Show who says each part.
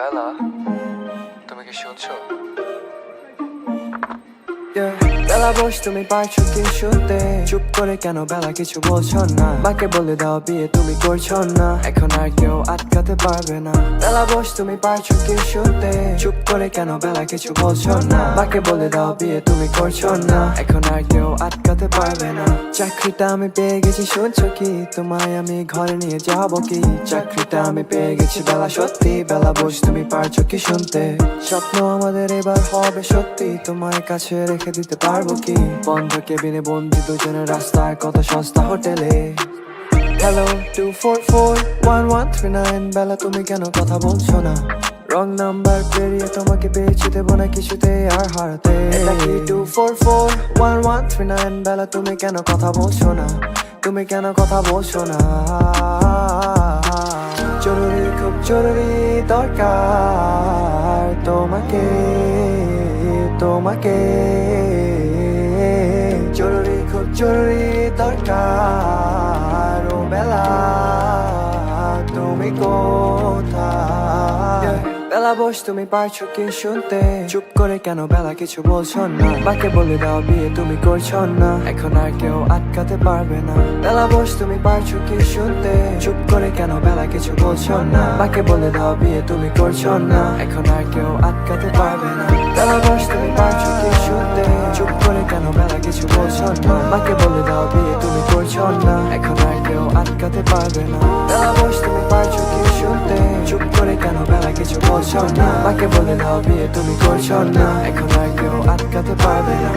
Speaker 1: বেলা তুমি কি শুনছো
Speaker 2: Yeah. বেলা বস, তুমি পারছ কি শুনতে চুপ করে কেন বেলা কিছু বলছো না? বাকে বলে দাও বিয়ে তুমি করছ না? এখন আর কেউ আটকাতে পারবে না। বেলা বস, তুমি পারছ কি শুনতে চুপ করে কেন বেলা কিছু বলছো না? বাকে বলে দাও বিয়ে তুমি করছ না? এখন আর কেউ আটকাতে পারবে না। চাকরিটা আমি পেয়ে গেছি, শুনছো কি? তোমায় আমি ঘরে নিয়ে যাব কি? চাকরিটা আমি পেয়ে গেছি, বেলা সত্যি। বেলা বস, তুমি পারছ কি শুনতে? স্বপ্ন আমাদের এবার হবে সত্যি। তোমার কাছে রেখে দিতে পারব কি? বন্ধ কেবিনে বন্দি দুজনের রাস্তায় কত সস্তা হোটেলে। Hello two four four one one three nine বেলা তুমি কেন কথা বলছো না? রং নাম্বার পেরিয়ে তোমাকে পেয়েছি দেবো না কিছুতে আর হারাতে। Two four four one one three nine বেলা তুমি কেন কথা বলছো না? তুমি কেন কথা বলছো না? জরুরি খুব জরুরি দরকার তোমাকে তোমাকে। জরুরি দরকার ও বেলা, তুমি কোথায়? বেলা বস, তুমি পারছ কি শুনতে? চুপ করে কেন বেলা কিছু বলছো না? বাকে বলে দাও বিয়ে তুমি করছ না? এখন আর কেউ আটকাতে পারবে না। বেলা বস, তুমি পারছ কি শুনতে? চুপ করে কেন বেলা কিছু বলছো না? বাকে বলে দাও বিয়ে তুমি করছ না? এখন আর কেউ আটকাতে পারবে না। বেলা বস, তুমি পারছ না বলে দাও বিয়ে তুমি করছ না। এখন আর কেউ আটকাতে পারবে না। বস তুমি পারছ কি শুনতে? চুপ করে কেন বেলা কিছু বলছো না? বাকে বলে দাও বিয়ে তুমি করছ না। এখন আর কেউ আটকাতে পারবে না।